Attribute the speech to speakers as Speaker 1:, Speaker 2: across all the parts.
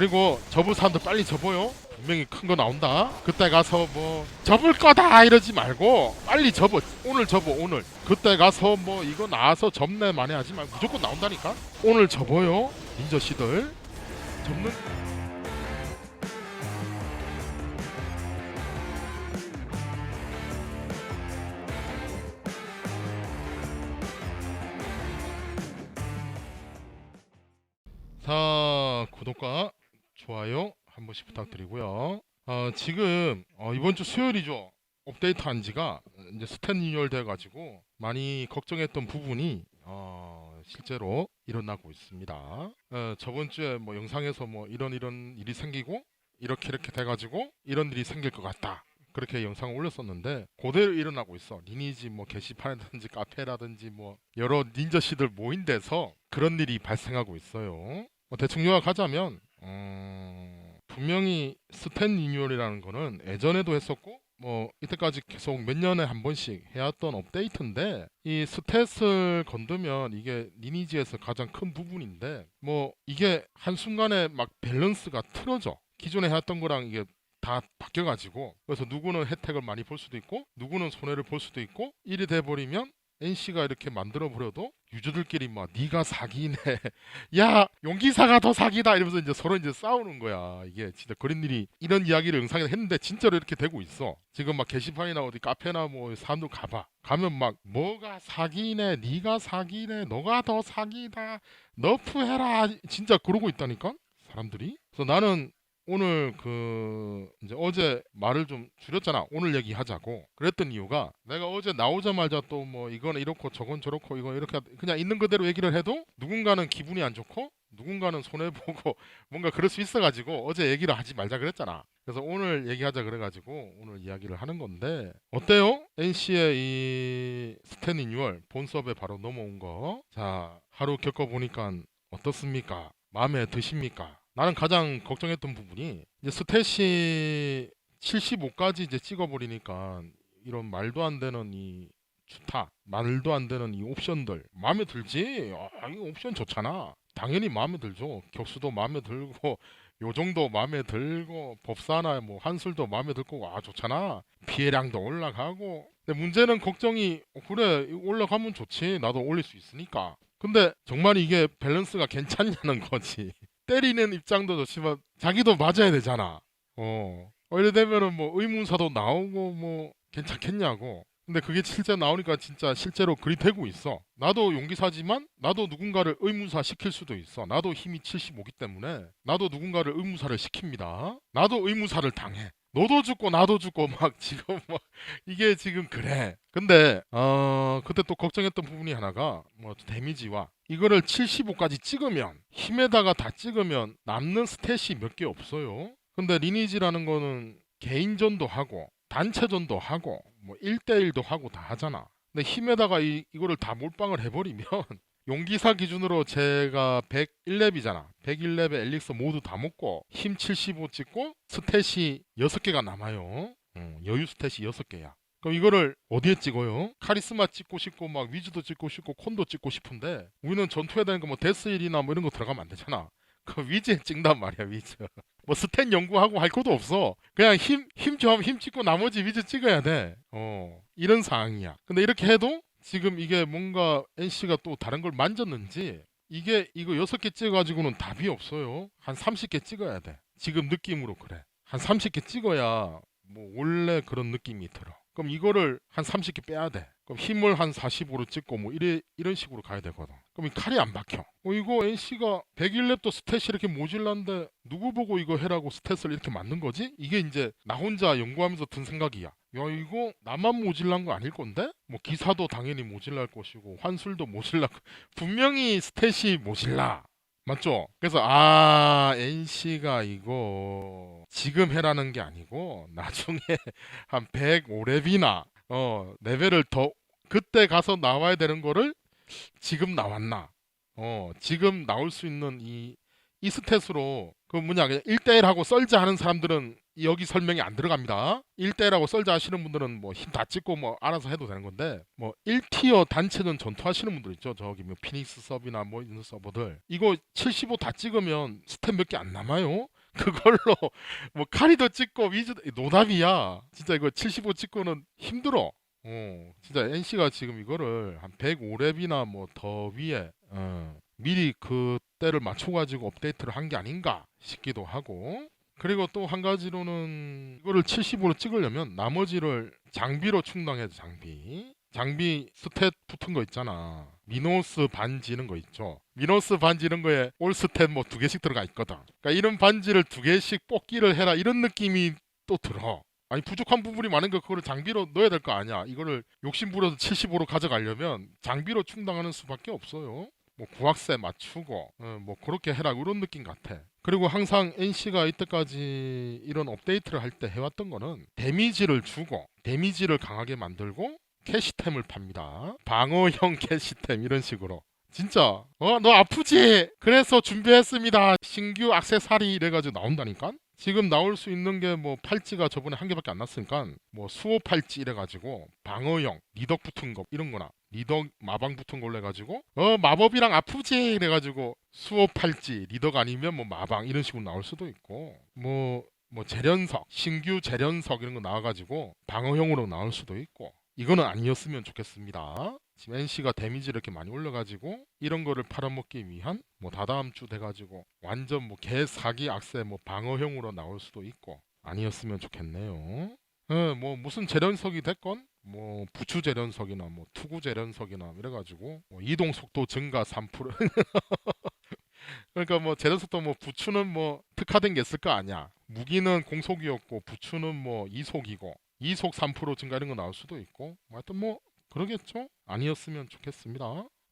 Speaker 1: 그리고 접을 사람도 빨리 접어요. 분명히 큰 거 나온다. 그때 가서 뭐 접을 거다 이러지 말고 빨리 접어. 오늘 접어 오늘. 그때 가서 뭐 이거 나와서 접네 만에 하지 말고 무조건 나온다니까. 오늘 접어요. 닌저 씨들. 접는 자 구독과 좋아요 한 번씩 부탁드리고요. 어, 지금 어, 이번 주 수요일이죠. 업데이트 한 지가 이제 스탠 리뉴얼 돼 가지고 많이 걱정했던 부분이 어, 실제로 일어나고 있습니다. 어, 저번 주에 뭐 영상에서 뭐 이런 이런 일이 생기고 이렇게 이렇게 돼 가지고 이런 일이 생길 것 같다. 그렇게 영상을 올렸었는데 그대로 일어나고 있어. 리니지 뭐 게시판이라든지 카페라든지 뭐 여러 닌저씨들 모인 데서 그런 일이 발생하고 있어요. 뭐 대충 요약하자면 음, 분명히 스탠 리뉴얼이라는 거는 예전에도 했었고 뭐 이때까지 계속 몇 년에 한 번씩 해왔던 업데이트인데 이 스탯을 건드면 이게 리니지에서 가장 큰 부분인데 뭐 이게 한순간에 막 밸런스가 틀어져. 기존에 해왔던 거랑 이게 다 바뀌어가지고 그래서 누구는 혜택을 많이 볼 수도 있고 누구는 손해를 볼 수도 있고 일이 돼버리면 NC가 이렇게 만들어 버려도 유저들끼리 막 네가 사기네. 야 용기사가 더 사기다 이러면서 이제 서로 이제 싸우는 거야. 이게 진짜 그런 일이 이런 이야기를 영상에 했는데 진짜로 이렇게 되고 있어. 지금 막 게시판이나 어디 카페나 뭐 사람들 가봐. 가면 막 뭐가 사기네 네가 사기네 너가 더 사기다. 너프해라. 진짜 그러고 있다니까 사람들이. 그래서 나는 오늘 그 이제 어제 말을 좀 줄였잖아. 오늘 얘기하자고. 그랬던 이유가 내가 어제 나오자마자 또 뭐 이거는 이렇고 저건 저렇고 이거 이렇게 하- 그냥 있는 그대로 얘기를 해도 누군가는 기분이 안 좋고 누군가는 손해 보고 뭔가 그럴 수 있어 가지고 어제 얘기를 하지 말자 그랬잖아. 그래서 오늘 얘기하자 그래 가지고 오늘 이야기를 하는 건데 어때요? NC의 이 스탠 리뉴얼 본 수업에 바로 넘어온 거. 자 하루 겪어 보니까 어떻습니까? 마음에 드십니까? 나는 가장 걱정했던 부분이 이제 스탯이 75까지 이제 찍어버리니까 이런 말도 안 되는 이 주타, 말도 안 되는 이 옵션들 마음에 들지? 아, 이 옵션 좋잖아. 당연히 마음에 들죠. 격수도 마음에 들고 요정도 마음에 들고 법사나 뭐 한술도 마음에 들고 아 좋잖아. 피해량도 올라가고. 근데 문제는 걱정이 어, 그래 올라가면 좋지. 나도 올릴 수 있으니까. 근데 정말 이게 밸런스가 괜찮냐는 거지. 때리는 입장도 좋지만 자기도 맞아야 되잖아. 어. 어, 이래 되면은 뭐 의문사도 나오고 뭐 괜찮겠냐고. 근데 그게 실제 나오니까 진짜 실제로 그리 되고 있어. 나도 용기사지만 나도 누군가를 의문사 시킬 수도 있어. 나도 힘이 75기 때문에 나도 누군가를 의문사를 시킵니다. 나도 의문사를 당해. 너도 죽고 나도 죽고 막 지금 막 이게 지금 그래. 근데 어 그때 또 걱정했던 부분이 하나가 뭐 데미지와 이거를 75까지 찍으면 힘에다가 다 찍으면 남는 스탯이 몇 개 없어요. 근데 리니지라는 거는 개인전도 하고 단체전도 하고 뭐 1대1도 하고 다 하잖아. 근데 힘에다가 이, 이거를 다 몰빵을 해버리면 용기사 기준으로 제가 101렙이잖아. 101렙에 엘릭서 모두 다 먹고 힘 75 찍고 스탯이 6개가 남아요. 음, 여유 스탯이 6개야. 그럼 이거를 어디에 찍어요? 카리스마 찍고 싶고 막 위즈도 찍고 싶고 콘도 찍고 싶은데 우리는 전투해야 되는 거뭐 데스일이나 뭐 이런 거 들어가면 안 되잖아. 그 위즈에 찍단 말이야 위즈. 뭐 스탯 연구하고 할 것도 없어. 그냥 힘, 힘 좀, 힘 찍고 나머지 위즈 찍어야 돼. 어, 이런 상황이야. 근데 이렇게 해도 지금 이게 뭔가 NC가 또 다른 걸 만졌는지 이게 이거 6개 찍어가지고는 답이 없어요. 한 30개 찍어야 돼. 지금 느낌으로 그래. 한 30개 찍어야 뭐 원래 그런 느낌이 들어. 그럼 이거를 한 30개 빼야 돼. 그럼 힘을 한 45로 찍고 뭐 이래, 이런 식으로 가야 되거든. 그럼 이 칼이 안 박혀. 어, 이거 NC가 101렙도 스탯이 이렇게 모질란데 누구 보고 이거 해라고 스탯을 이렇게 만든 거지? 이게 이제 나 혼자 연구하면서 든 생각이야. 야 이거 나만 모질란 거 아닐 건데? 뭐 기사도 당연히 모질랄 것이고 환술도 모질라 분명히 스탯이 모질라. 맞죠? 그래서 아 NC가 이거 지금 해라는 게 아니고 나중에 한 105렙이나 어 레벨을 더 그때 가서 나와야 되는 거를 지금 나왔나? 어 지금 나올 수 있는 이 이 스탯으로 그 뭐냐 그냥 1대1하고 썰자 하는 사람들은 여기 설명이 안 들어갑니다. 1대1하고 썰자 하시는 분들은 뭐 힘 다 찍고 뭐 알아서 해도 되는 건데 뭐 1티어 단체전 전투하시는 분들 있죠. 저기 뭐 피닉스 서비나 뭐 이런 서버들 이거 75 다 찍으면 스텝 몇 개 안 남아요. 그걸로 뭐 카리도 찍고 위즈 노답이야. 진짜 이거 75 찍고는 힘들어. 어, 진짜 NC가 지금 이거를 한 105렙이나 뭐 더 위에 어, 미리 그 때를 맞춰가지고 업데이트를 한 게 아닌가 싶기도 하고. 그리고 또 한 가지로는 이거를 70으로 찍으려면 나머지를 장비로 충당해야 돼 장비. 장비 스탯 붙은 거 있잖아. 미노스 반지 이런 거 있죠? 미노스 반지 이런 거에 올 스탯 뭐 두 개씩 들어가 있거든. 그러니까 이런 반지를 두 개씩 뽑기를 해라 이런 느낌이 또 들어. 아니 부족한 부분이 많은 거 그거를 장비로 넣어야 될 거 아니야. 이거를 욕심 부려서 75로 가져가려면 장비로 충당하는 수밖에 없어요 뭐 구학세 맞추고 어, 뭐 그렇게 해라 이런 느낌 같아. 그리고 항상 NC가 이때까지 이런 업데이트를 할 때 해왔던 거는 데미지를 주고 데미지를 강하게 만들고 캐시템을 팝니다. 방어형 캐시템 이런 식으로. 진짜 어 너 아프지? 그래서 준비했습니다. 신규 악세사리 이래가지고 나온다니까. 지금 나올 수 있는 게 뭐 팔찌가 저번에 한 개밖에 안 났으니까 뭐 수호 팔찌 이래가지고 방어형 리덕 붙은 거 이런 거나 리덕 마방 붙은 걸로 해가지고 어 마법이랑 아프지 이래가지고 수호 팔찌 리덕 아니면 뭐 마방 이런 식으로 나올 수도 있고 뭐뭐 재련석 신규 재련석 이런 거 나와가지고 방어형으로 나올 수도 있고 이거는 아니었으면 좋겠습니다. 지금 NC가 데미지를 이렇게 많이 올려가지고 이런 거를 팔아먹기 위한 뭐 다다음 주 돼가지고 완전 뭐 개사기 악세 뭐 방어형으로 나올 수도 있고 아니었으면 좋겠네요. 예, 뭐 무슨 재련석이 됐건 뭐 부추 재련석이나 뭐 투구 재련석이나 이래가지고 뭐 이동 속도 증가 3% 그러니까 뭐 재련 속도 뭐 부추는 뭐 특화된 게 있을 거 아니야. 무기는 공속이었고 부추는 뭐 이속이고 이속 3% 증가 이런 거 나올 수도 있고 뭐 하여튼 뭐 그러겠죠? 아니었으면 좋겠습니다.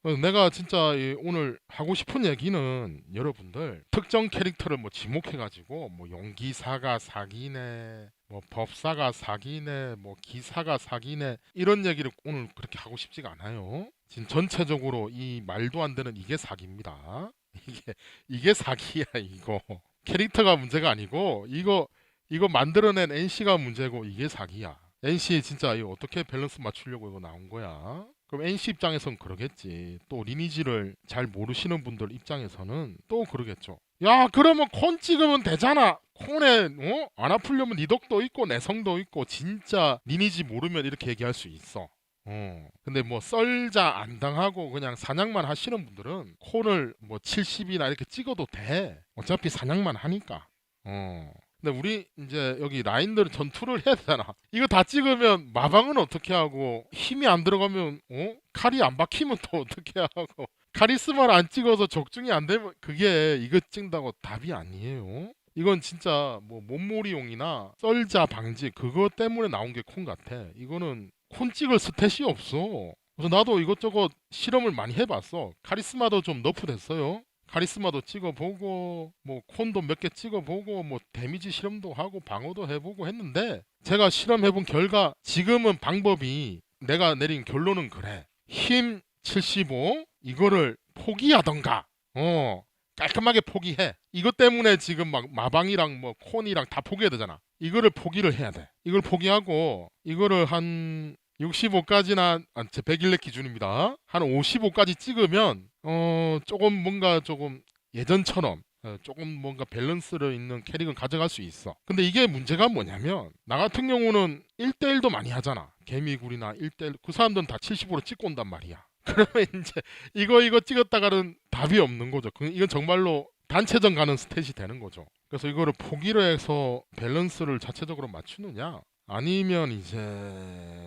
Speaker 1: 어, 내가 진짜 이 오늘 하고 싶은 얘기는 여러분들 특정 캐릭터를 뭐 지목해가지고 뭐 용기사가 사기네, 뭐 법사가 사기네, 뭐 기사가 사기네 이런 얘기를 오늘 그렇게 하고 싶지가 않아요. 지금 전체적으로 이 말도 안 되는 이게 사기입니다. 이게 이게 사기야 이거 캐릭터가 문제가 아니고 이거 이거 만들어낸 NC가 문제고 이게 사기야. NC 진짜 이거 어떻게 밸런스 맞추려고 이거 나온 거야? 그럼 NC 입장에선 그러겠지. 또 리니지를 잘 모르시는 분들 입장에서는 또 그러겠죠. 야, 그러면 콘 찍으면 되잖아. 콘에 어? 안 아프려면 리덕도 있고 내성도 있고 진짜 리니지 모르면 이렇게 얘기할 수 있어. 어. 근데 뭐 썰자 안 당하고 그냥 사냥만 하시는 분들은 콘을 뭐 70이나 이렇게 찍어도 돼. 어차피 사냥만 하니까. 어. 근데 우리 이제 여기 라인들은 전투를 해야 되잖아. 이거 다 찍으면 마방은 어떻게 하고 힘이 안 들어가면 어? 칼이 안 박히면 또 어떻게 하고 카리스마를 안 찍어서 적중이 안 되면 그게 이거 찍는다고 답이 아니에요. 이건 진짜 뭐 몸몰이용이나 썰자 방지 그거 때문에 나온 게 콘 같아. 이거는 콘 찍을 스탯이 없어. 그래서 나도 이것저것 실험을 많이 해봤어. 카리스마도 좀 너프 됐어요. 카리스마도 찍어보고 뭐 콘도 몇 개 찍어보고 뭐 데미지 실험도 하고 방어도 해보고 했는데 제가 실험해본 결과 지금은 방법이 내가 내린 결론은 그래. 힘 75 이거를 포기하던가. 어 깔끔하게 포기해. 이것 때문에 지금 막 마방이랑 뭐 콘이랑 다 포기해야 되잖아. 이거를 포기를 해야 돼. 이걸 포기하고 이거를 한 65까지나 아, 제 100일내 기준입니다. 한 55까지 찍으면 어 조금 뭔가 조금 예전처럼 어, 조금 뭔가 밸런스를 있는 캐릭은 가져갈 수 있어. 근데 이게 문제가 뭐냐면 나 같은 경우는 1대1도 많이 하잖아. 개미굴이나 1대1 그 사람들은 다 70으로 찍고 온단 말이야. 그러면 이제 이거 이거 찍었다가는 답이 없는 거죠. 그- 이건 정말로 단체전 가는 스탯이 되는 거죠. 그래서 이거를 포기를 해서 밸런스를 자체적으로 맞추느냐 아니면 이제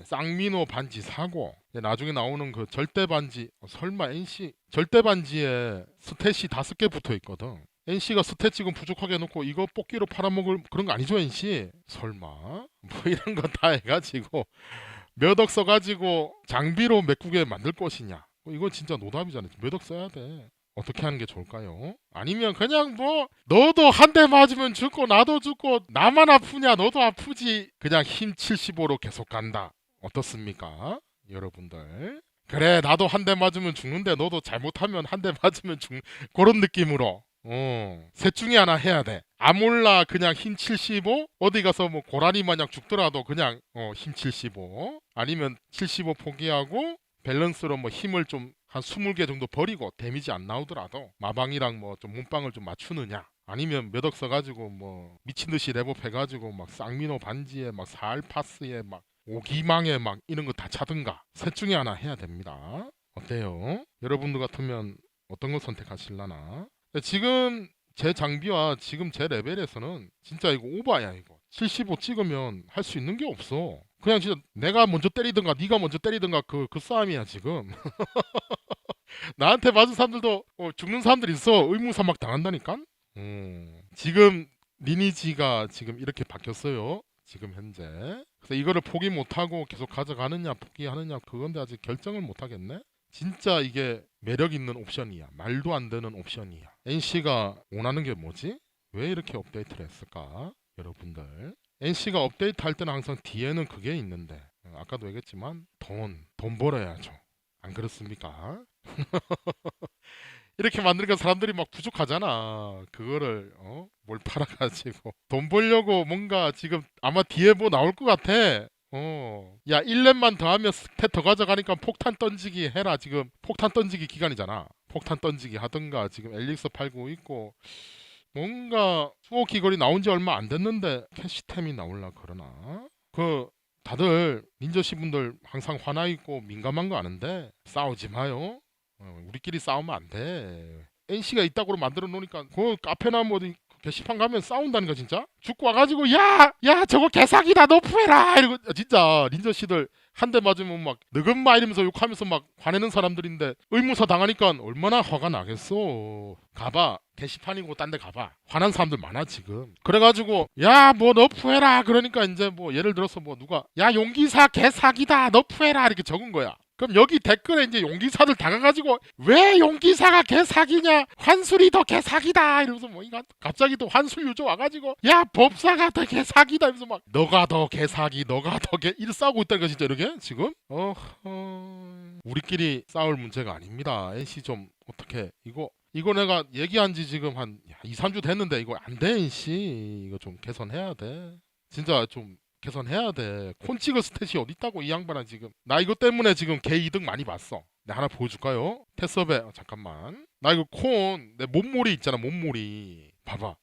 Speaker 1: 쌍미노 반지 사고 나중에 나오는 그 절대 반지 어, 설마 NC 절대 반지에 스탯이 다섯 개 붙어 있거든. NC가 스탯 지금 부족하게 해놓고 이거 뽑기로 팔아먹을 그런 거 아니죠 NC? 설마 뭐 이런 거 다 해가지고 몇 억 써가지고 장비로 메꾸게 만들 것이냐? 뭐 이거 진짜 노답이잖아요. 몇억 써야 돼. 어떻게 하는 게 좋을까요? 아니면 그냥 뭐 너도 한 대 맞으면 죽고 나도 죽고 나만 아프냐 너도 아프지. 그냥 힘 75로 계속 간다. 어떻습니까 여러분들? 그래 나도 한 대 맞으면 죽는데 너도 잘못하면 한 대 맞으면 죽 그런 느낌으로. 어, 셋 중에 하나 해야 돼. 아몰라 그냥 힘 75, 어디 가서 뭐 고라니 마냥 죽더라도 그냥 어, 힘 75, 아니면 75 포기하고 밸런스로 뭐 힘을 좀 한 20개 정도 버리고 데미지 안 나오더라도 마방이랑 뭐 좀 몸빵을 좀 맞추느냐. 아니면 몇 억 써가지고 뭐 미친 듯이 랩업 해가지고 막 쌍미노 반지에 막 사알파스에 막 오기망에 막 이런 거 다 차든가 셋 중에 하나 해야 됩니다. 어때요? 여러분들 같으면 어떤 거 선택하실라나? 지금 제 장비와 지금 제 레벨에서는 진짜 이거 오바야 이거 75 찍으면 할 수 있는 게 없어 그냥 진짜 내가 먼저 때리든가 네가 먼저 때리든가 그, 그 싸움이야 지금 나한테 맞은 사람들도 어, 죽는 사람들 있어 의무사막 당한다니까 음, 지금 리니지가 지금 이렇게 바뀌었어요 지금 현재 그래서 이거를 포기 못하고 계속 가져가느냐 포기하느냐 그건데 아직 결정을 못하겠네 진짜 이게 매력 있는 옵션이야. 말도 안 되는 옵션이야. NC가 원하는 게 뭐지? 왜 이렇게 업데이트를 했을까? 여러분들. NC가 업데이트 할 때는 항상 뒤에는 그게 있는데 어, 아까도 얘기했지만 돈, 돈 벌어야죠. 안 그렇습니까? 이렇게 만드니까 사람들이 막 부족하잖아. 그거를 어? 뭘 팔아가지고 돈 벌려고 뭔가 지금 아마 뒤에 뭐 나올 것 같아. 어. 야, 1렙만 더하면 스탯 더 가져가니까 폭탄 던지기 해라. 지금 폭탄 던지기 기간이잖아. 폭탄 던지기 하든가 지금 엘릭서 팔고 있고 뭔가 수호 귀걸이 나온 지 얼마 안 됐는데 캐시템이 나올라 그러나? 그 다들 닌저씨 분들 항상 화나 있고 민감한 거 아는데 싸우지 마요. 어, 우리끼리 싸우면 안 돼. NC가 이따구로 만들어 놓으니까 그 카페나 뭐 어디 게시판 가면 싸운다니까 진짜? 죽고 와가지고 야! 야! 저거 개사기다! 너프해라! 이러고 진짜 닌저 씨들 한 대 맞으면 막 느금마 이러면서 욕하면서 막 화내는 사람들인데 의무사 당하니까 얼마나 화가 나겠어 가봐 게시판이고 딴 데 가봐. 화난 사람들 많아 지금. 그래가지고 야 뭐 너프해라. 그러니까 이제 뭐 예를 들어서 뭐 누가 야 용기사 개사기다. 너프해라. 이렇게 적은 거야. 그럼 여기 댓글에 이제 용기사들 다가가지고 왜 용기사가 개사기냐? 환술이 더 개사기다. 이러면서 뭐 이거 갑자기 또 환술 유저 와가지고 야 법사가 더 개사기다. 이러면서 막 너가 더 개사기 너가 더개 이렇게 싸우고 있다니까 진짜 이렇게? 지금? 어허. 우리끼리 싸울 문제가 아닙니다. NC 좀 어떻게 이거 이거 내가 얘기한 지 지금 한 2, 3주 됐는데 이거 안돼 NC 이거 좀 개선해야 돼 진짜 좀 개선해야 돼. 콘 찍을 스탯이 어디 있다고 이 양반아 지금. 나 이거 때문에 지금 개 이득 많이 봤어. 내가 하나 보여줄까요? 테스업에 어, 잠깐만. 나 이거 콘 내 몸몰이 있잖아 몸몰이. 봐봐.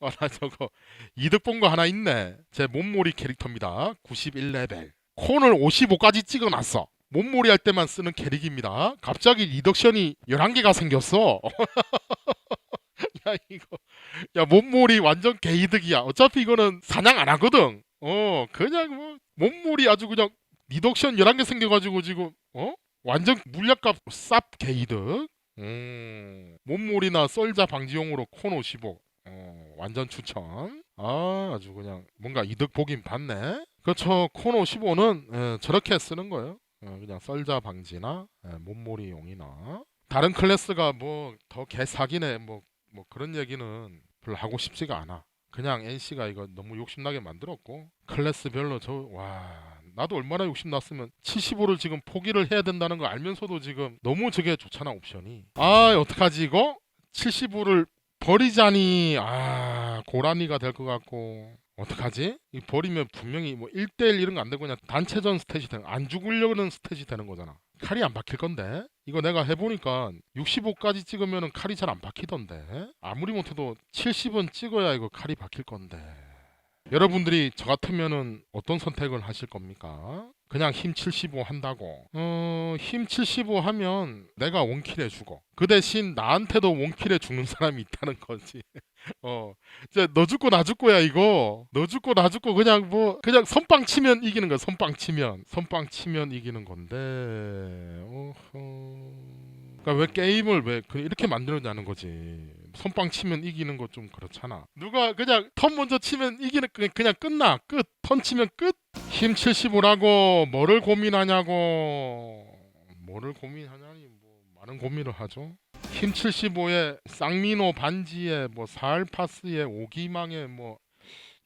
Speaker 1: 아, 나 저거 이득 본 거 하나 있네. 제 몸몰이 캐릭터입니다. 91레벨. 콘을 55까지 찍어놨어. 몸몰이 할 때만 쓰는 캐릭입니다. 갑자기 리덕션이 11개가 생겼어. 야 이거 야 몸몰이 완전 개이득이야. 어차피 이거는 사냥 안 하거든. 어 그냥 뭐 몸몰이 아주 그냥 리덕션 11개 생겨가지고 지금 어 완전 물약값 쌉 개이득. 음 몸몰이나 썰자 방지용으로 콘 55. 어 완전 추천. 아 아주 그냥 뭔가 이득 보긴 봤네. 그렇죠. 콘 55는 예, 저렇게 쓰는 거예요. 어, 그냥 썰자 방지나 예, 몸몰이용이나. 다른 클래스가 뭐 더 개사기네 뭐 뭐 그런 얘기는 별로 하고 싶지가 않아. 그냥 NC가 이거 너무 욕심나게 만들었고 클래스별로 저 와 나도 얼마나 욕심났으면 75를 지금 포기를 해야 된다는 거 알면서도 지금 너무 저게 좋잖아 옵션이. 아 어떡하지 이거? 75를 버리자니. 아 고라니가 될 것 같고 어떡하지? 이 버리면 분명히 뭐 1대1 이런 거 안 되고 그냥 단체전 스탯이 되는 안 죽으려는 스탯이 되는 거잖아 칼이 안 박힐 건데 이거 내가 해보니까 65까지 찍으면 칼이 잘 안 박히던데 아무리 못해도 70은 찍어야 이거 칼이 박힐 건데 여러분들이 저 같으면은 어떤 선택을 하실 겁니까? 그냥 힘 75 한다고. 어, 힘 75 하면 내가 원킬 해주고 그 대신 나한테도 원킬 해 죽는 사람이 있다는 거지. 어. 이제 너 죽고 나 죽고야 이거. 너 죽고 나 죽고 그냥 뭐 그냥 선빵 치면 이기는 거야 선빵 치면. 선빵 치면 이기는 건데. 어허. 그러니까 왜 게임을 왜그 이렇게 만들었냐는 거지. 선빵 치면 이기는 거 좀 그렇잖아. 누가 그냥 턴 먼저 치면 이기는 그냥, 그냥 끝나. 끝 턴 치면 끝 힘 75라고 뭐를 고민하냐고 뭐를 고민하냐니 뭐 많은 고민을 하죠 힘 75에 쌍미노 반지에 뭐 사알파스에 오기망에 뭐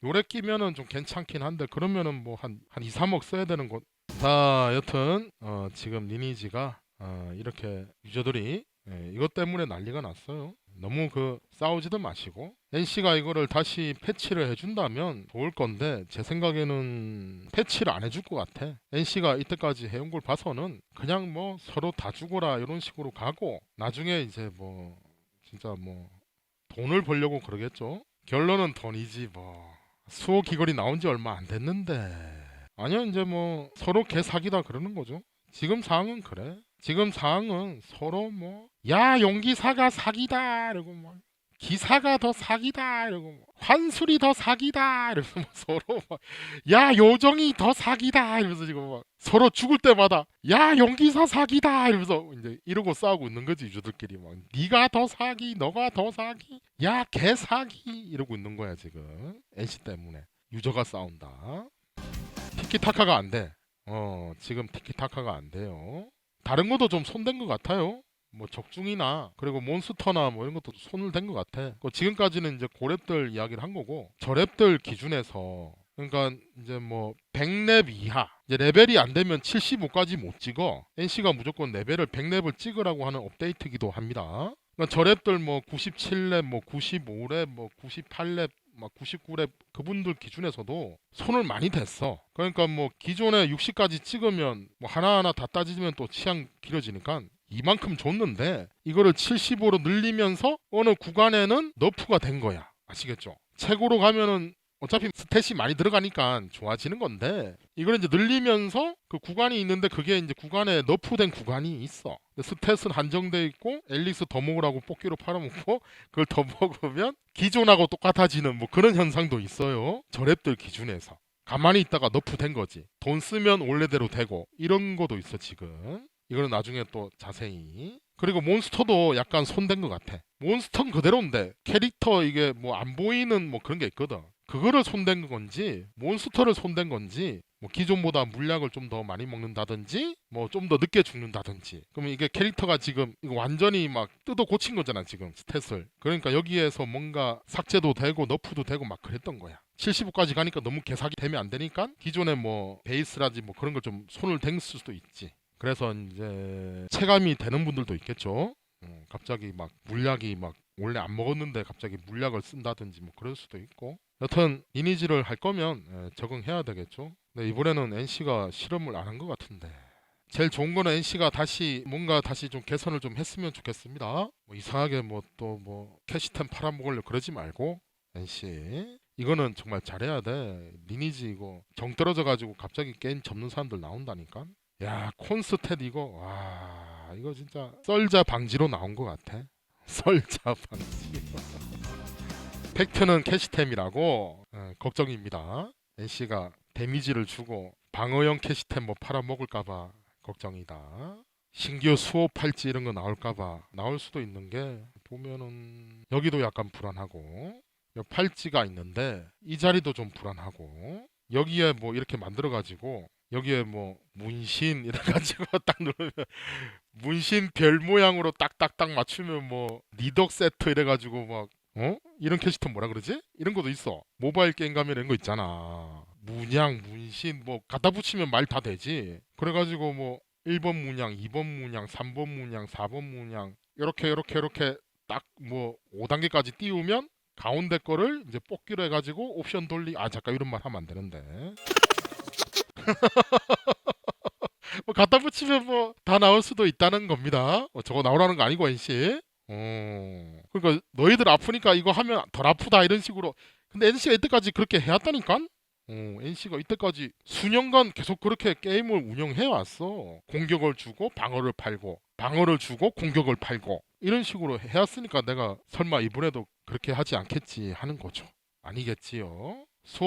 Speaker 1: 요래 끼면은 좀 괜찮긴 한데 그러면은 뭐 한 한 2, 3억 써야 되는 것. 자, 여튼 어, 지금 리니지가 어, 이렇게 유저들이 예, 이것 때문에 난리가 났어요. 너무 그 싸우지도 마시고 NC가 이거를 다시 패치를 해준다면 좋을 건데 제 생각에는 패치를 안 해줄 것 같아. NC가 이때까지 해온 걸 봐서는 그냥 뭐 서로 다 죽어라 이런 식으로 가고 나중에 이제 뭐 진짜 뭐 돈을 벌려고 그러겠죠. 결론은 돈이지 뭐 수호 귀걸이 나온 지 얼마 안 됐는데 아니요 이제 뭐 서로 개 사기다 그러는 거죠. 지금 상황은 그래. 지금 상황은 서로 뭐 야 용기사가 사기다 이러고 막 기사가 더 사기다 이러고 뭐, 환술이 더 사기다 이러면서 뭐 서로 막 야 요정이 더 사기다 이러면서 지금 막 서로 죽을 때마다 야 용기사 사기다 이러면서 이제 이러고 싸우고 있는 거지 유저들끼리 막 네가 더 사기 너가 더 사기 야 개 사기 이러고 있는 거야 지금 NC 때문에 유저가 싸운다 티키타카가 안 돼. 어, 지금 티키타카가 안 돼요. 다른 것도 좀 손댄 것 같아요. 뭐 적중이나 그리고 몬스터나 뭐 이런 것도 손을 댄 것 같아. 그 지금까지는 이제 고랩들 이야기를 한 거고 저랩들 기준에서 그러니까 이제 뭐 100렙 이하 이제 레벨이 안 되면 75까지 못 찍어. NC가 무조건 레벨을 100렙을 찍으라고 하는 업데이트기도 합니다. 그러니까 저랩들 뭐 97렙, 뭐 95렙, 뭐 98렙 막 99렙 그분들 기준에서도 손을 많이 댔어. 그러니까 뭐 기존에 60까지 찍으면 뭐 하나하나 다 따지면 또 치양 길어지니까 이만큼 줬는데 이거를 75로 늘리면서 어느 구간에는 너프가 된 거야. 아시겠죠? 최고로 가면은 어차피 스탯이 많이 들어가니까 좋아지는 건데 이걸 이제 늘리면서 그 구간이 있는데 그게 이제 구간에 너프된 구간이 있어. 스탯은 한정돼 있고 앨리스 더 먹으라고 뽑기로 팔아먹고 그걸 더 먹으면 기존하고 똑같아지는 뭐 그런 현상도 있어요. 저랩들 기준에서. 가만히 있다가 너프된 거지. 돈 쓰면 원래대로 되고 이런 것도 있어 지금. 이거는 나중에 또 자세히. 그리고 몬스터도 약간 손댄 것 같아. 몬스터는 그대로인데 캐릭터 이게 뭐 안 보이는 뭐 그런 게 있거든. 그거를 손댄 건지 몬스터를 손댄 건지 뭐 기존보다 물약을 좀 더 많이 먹는다든지 뭐 좀 더 늦게 죽는다든지. 그러면 이게 캐릭터가 지금 이거 완전히 막 뜯어 고친 거잖아 지금 스탯을. 그러니까 여기에서 뭔가 삭제도 되고 너프도 되고 막 그랬던 거야. 75까지 가니까 너무 개사기 되면 안 되니까 기존에 뭐 베이스라지 뭐 그런 걸 좀 손을 댈 수도 있지. 그래서 이제 체감이 되는 분들도 있겠죠. 음, 갑자기 막 물약이 막 원래 안 먹었는데 갑자기 물약을 쓴다든지 뭐 그럴 수도 있고 여튼 리니지를 할 거면 예, 적응해야 되겠죠. 근데 이번에는 NC가 실험을 안 한 것 같은데 제일 좋은 거는 NC가 다시 뭔가 다시 좀 개선을 좀 했으면 좋겠습니다. 뭐 이상하게 뭐 또뭐 캐시템 팔아먹으려 그러지 말고 NC 이거는 정말 잘해야 돼. 리니지 이거 정 떨어져 가지고 갑자기 게임 접는 사람들 나온다니까. 야 콘스탯 이거 와 이거 진짜 썰자 방지로 나온 것 같아. 썰자 방지. 팩트는 캐시템이라고 어, 걱정입니다. NC가 데미지를 주고 방어형 캐시템 뭐 팔아먹을까봐 걱정이다. 신규 수호 팔찌 이런 거 나올까봐 나올 수도 있는 게 보면은 여기도 약간 불안하고 팔찌가 있는데 이 자리도 좀 불안하고 여기에 뭐 이렇게 만들어 가지고 여기에 뭐 문신 이래 가지고 딱 누르면 문신 별 모양으로 딱딱딱 맞추면 뭐 리덕 세트 이래 가지고 막 어? 이런 캐시터 뭐라 그러지? 이런 것도 있어. 모바일 게임 가면 이런 거 있잖아. 문양, 문신 뭐 갖다 붙이면 말 다 되지. 그래가지고 뭐 1번 문양, 2번 문양, 3번 문양, 4번 문양 이렇게 이렇게 이렇게 딱 뭐 5단계까지 띄우면 가운데 거를 이제 뽑기로 해가지고 옵션 돌리 아 잠깐 이런 말 하면 안 되는데 뭐 갖다 붙이면 뭐 다 나올 수도 있다는 겁니다 어, 저거 나오라는 거 아니고 NC 어 그러니까 너희들 아프니까 이거 하면 덜 아프다 이런 식으로 근데 NC가 이때까지 그렇게 해왔다니까 어, NC가 이때까지 수년간 계속 그렇게 게임을 운영해 왔어. 공격을 주고 방어를 팔고 방어를 주고 공격을 팔고 이런 식으로 해왔으니까 내가 설마 이번에도 그렇게 하지 않겠지 하는 거죠. 아니겠지요.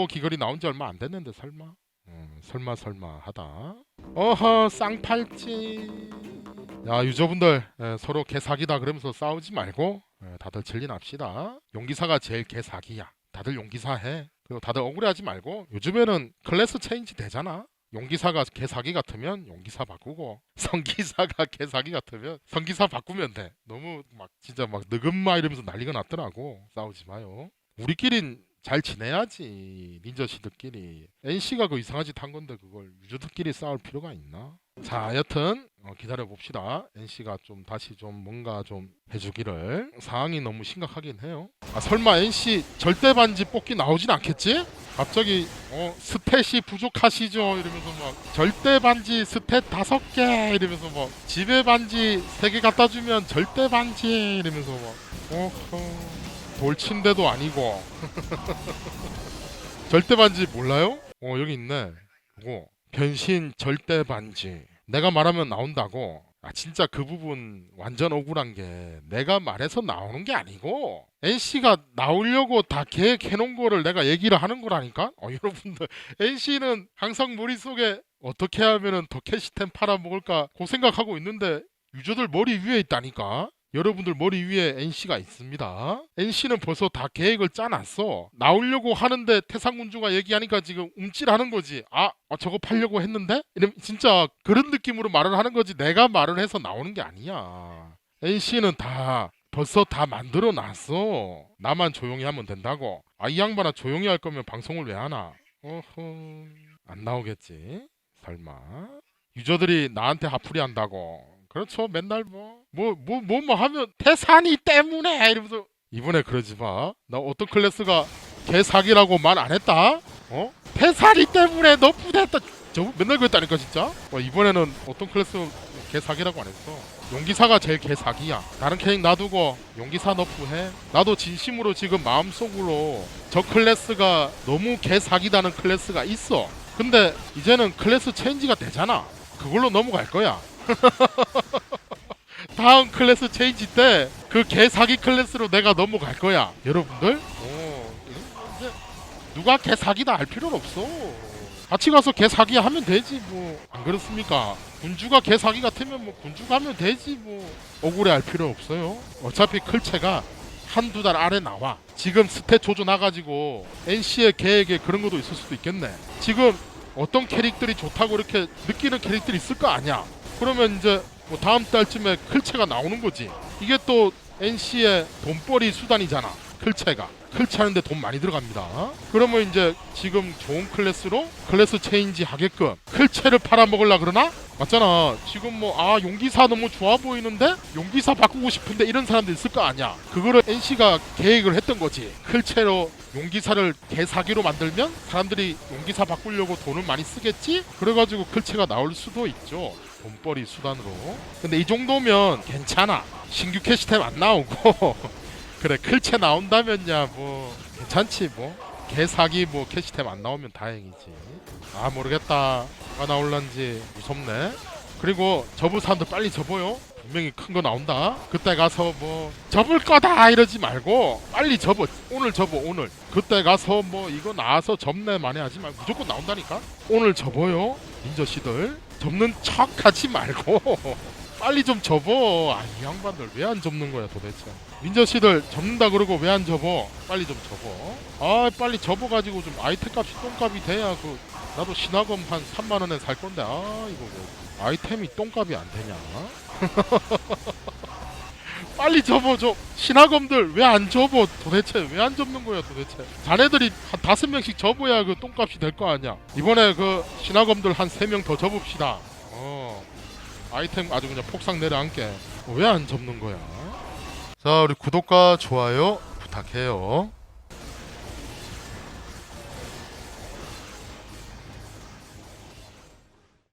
Speaker 1: 귀걸이 나온 지 얼마 안 됐는데 설마. 음, 설마 설마 하다. 어허 쌍팔찌. 야 유저분들 에, 서로 개사기다 그러면서 싸우지 말고 에, 다들 진리납시다. 용기사가 제일 개사기야. 다들 용기사 해. 그리고 다들 억울해하지 말고 요즘에는 클래스 체인지 되잖아. 용기사가 개사기 같으면 용기사 바꾸고 성기사가 개사기 같으면 성기사 바꾸면 돼. 너무 막 진짜 막 느금마 이러면서 난리가 났더라고. 싸우지 마요. 우리끼린 잘 지내야지 닌저씨들끼리 NC가 그 이상한 짓 한 건데 그걸 유저들끼리 싸울 필요가 있나? 자, 여튼 어, 기다려 봅시다. NC가 좀 다시 좀 뭔가 좀 해주기를 상황이 너무 심각하긴 해요. 아 설마 NC 절대 반지 뽑기 나오진 않겠지? 갑자기 어 스탯이 부족하시죠 이러면서 막 절대 반지 스탯 다섯 개 이러면서 막 지배 반지 세 개 갖다 주면 절대 반지 이러면서 막 어허 돌침대도 아니고 절대 반지 몰라요? 어 여기 있네. 이거 변신 절대 반지. 내가 말하면 나온다고. 아 진짜 그 부분 완전 억울한 게 내가 말해서 나오는 게 아니고 NC가 나오려고 다 계획해 놓은 거를 내가 얘기를 하는 거라니까. 어 여러분들 NC는 항상 머릿속에 어떻게 하면은 더 캐시템 팔아 먹을까 그 생각하고 있는데 유저들 머리 위에 있다니까. 여러분들 머리 위에 NC가 있습니다. NC는 벌써 다 계획을 짜놨어. 나오려고 하는데 태상군주가 얘기하니까 지금 움찔하는 거지. 아, 아, 저거 팔려고 했는데? 이러면 진짜 그런 느낌으로 말을 하는 거지. 내가 말을 해서 나오는 게 아니야. NC는 다 벌써 다 만들어 놨어. 나만 조용히 하면 된다고. 아, 이 양반아 조용히 할 거면 방송을 왜 하나? 어허. 안 나오겠지. 설마. 유저들이 나한테 하풀이 한다고. 그렇죠. 맨날 뭐 뭐 뭐 뭐 뭐 하면 태산이 때문에 이러면서 이번에 그러지 마. 나 어떤 클래스가 개사기라고 말 안 했다. 어? 태산이 때문에 너프됐다. 저 맨날 그랬다니까 진짜. 어, 이번에는 어떤 클래스 개사기라고 안 했어. 용기사가 제일 개사기야. 다른 캐릭 놔두고 용기사 너프해. 나도 진심으로 지금 마음속으로 저 클래스가 너무 개사기다는 클래스가 있어. 근데 이제는 클래스 체인지가 되잖아. 그걸로 넘어갈 거야. 다음 클래스 체인지 때 그 개사기 클래스로 내가 넘어갈 거야. 여러분들? 오, 이제 누가 개사기다 알 필요는 없어. 같이 가서 개사기 하면 되지 뭐. 안 그렇습니까? 군주가 개사기 같으면 뭐 군주가 하면 되지 뭐. 억울해 할 필요 없어요. 어차피 클체가 한두 달 아래 나와. 지금 스탯 조져 나가지고 NC의 계획에 그런 것도 있을 수도 있겠네. 지금 어떤 캐릭들이 좋다고 이렇게 느끼는 캐릭들이 있을 거 아니야. 그러면 이제 뭐 다음 달쯤에 클체가 나오는 거지. 이게 또 NC의 돈벌이 수단이잖아. 클체가. 클체 하는데 돈 많이 들어갑니다. 그러면 이제 지금 좋은 클래스로 클래스 체인지 하게끔 클체를 팔아먹으려 그러나? 맞잖아. 지금 뭐 아 용기사 너무 좋아 보이는데 용기사 바꾸고 싶은데 이런 사람들 있을 거 아니야. 그거를 NC가 계획을 했던 거지. 클체로 용기사를 개사기로 만들면 사람들이 용기사 바꾸려고 돈을 많이 쓰겠지? 그래가지고 클체가 나올 수도 있죠. 돈벌이 수단으로. 근데 이 정도면 괜찮아. 신규 캐시템 안 나오고 그래 클체 나온다면야 뭐 괜찮지 뭐. 개사기 뭐 캐시템 안 나오면 다행이지. 아 모르겠다. 뭐가 나올란지 무섭네. 그리고 접을 사람도 빨리 접어요. 분명히 큰 거 나온다. 그때 가서 뭐 접을 거다 이러지 말고 빨리 접어. 오늘 접어 오늘. 그때 가서 뭐 이거 나와서 접네 만에 하지 말고 무조건 나온다니까. 오늘 접어요. 민저 씨들 접는 척 하지 말고 빨리 좀 접어. 아, 이 양반들 왜 안 접는 거야 도대체. 민저 씨들 접는다 그러고 왜 안 접어? 빨리 좀 접어. 아 빨리 접어가지고 좀 아이템 값이 똥값이 돼야 그 나도 신화금 한 3만 원에 살 건데 아 이거 뭐 아이템이 똥값이 안 되냐? 빨리 접어 줘. 신화검들 왜 안 접어? 도대체 왜 안 접는 거야 도대체? 자네들이 한 다섯 명씩 접어야 그 똥값이 될 거 아니야. 이번에 그 신화검들 한 세 명 더 접읍시다. 어 아이템 아주 그냥 폭삭 내려앉게. 왜 안 접는 거야? 자 우리 구독과 좋아요 부탁해요.